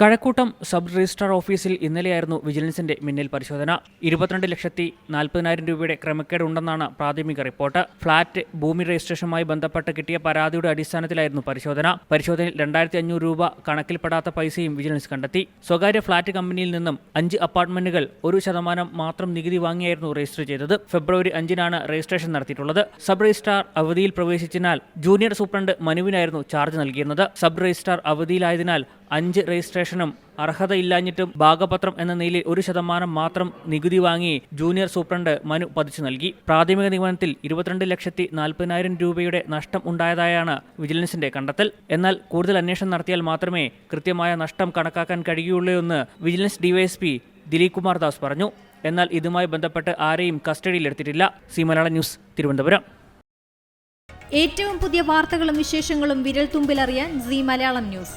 Kazhakkoottam sub registrar ഓഫീസിൽ ഇന്നലെയായിരുന്നു വിജിലൻസിന്റെ മിന്നൽ പരിശോധന. ഇരുപത്തിരണ്ട് ലക്ഷത്തി നാൽപ്പതിനായിരം രൂപയുടെ ക്രമക്കേട് ഉണ്ടെന്നാണ് പ്രാഥമിക റിപ്പോർട്ട്. ഫ്ളാറ്റ് ഭൂമി രജിസ്ട്രേഷനുമായി ബന്ധപ്പെട്ട് കിട്ടിയ പരാതിയുടെ അടിസ്ഥാനത്തിലായിരുന്നു പരിശോധന. പരിശോധനയിൽ രണ്ടായിരത്തി അഞ്ഞൂറ് രൂപ കണക്കിൽപ്പെടാത്ത പൈസയും വിജിലൻസ് കണ്ടെത്തി. സ്വകാര്യ ഫ്ളാറ്റ് കമ്പനിയിൽ നിന്നും അഞ്ച് അപ്പാർട്ട്മെന്റുകൾ ഒരു ശതമാനം മാത്രം നികുതി വാങ്ങിയായിരുന്നു രജിസ്റ്റർ ചെയ്തത്. ഫെബ്രുവരി അഞ്ചിനാണ് രജിസ്ട്രേഷൻ നടത്തിയിട്ടുള്ളത്. സബ് രജിസ്ട്രാർ അവധിയിൽ പ്രവേശിച്ചതിനാൽ ജൂനിയർ സൂപ്രണ്ട് മനുവിനായിരുന്നു ചാർജ് നൽകിയിരുന്നത്. സബ് രജിസ്ട്രാർ അവധിയിലായതിനാൽ അഞ്ച് രജിസ്ട്രേഷനും അർഹതയില്ലാഞ്ഞിട്ടും ഭാഗപത്രം എന്ന നിലയിൽ ഒരു ശതമാനം മാത്രം നികുതി വാങ്ങി ജൂനിയർ സൂപ്രണ്ട് മനു പതിച്ചു നൽകി. പ്രാഥമിക നിഗമനത്തിൽ ഇരുപത്തിരണ്ട് ലക്ഷത്തി നാൽപ്പതിനായിരം രൂപയുടെ നഷ്ടം ഉണ്ടായതായാണ് വിജിലൻസിന്റെ കണ്ടെത്തൽ. എന്നാൽ കൂടുതൽ അന്വേഷണം നടത്തിയാൽ മാത്രമേ കൃത്യമായ നഷ്ടം കണക്കാക്കാൻ കഴിയുള്ളൂ എന്ന് വിജിലൻസ് ഡിവൈഎസ്പി ദിലീപ് കുമാർ ദാസ് പറഞ്ഞു. എന്നാൽ ഇതുമായി ബന്ധപ്പെട്ട് ആരെയും കസ്റ്റഡിയിലെടുത്തിട്ടില്ല സി മലയാളം ന്യൂസ് തിരുവനന്തപുരം. ഏറ്റവും പുതിയ വാർത്തകളും വിശേഷങ്ങളും വിരൽ തുമ്പിലറിയാൻ സി മലയാളം ന്യൂസ്.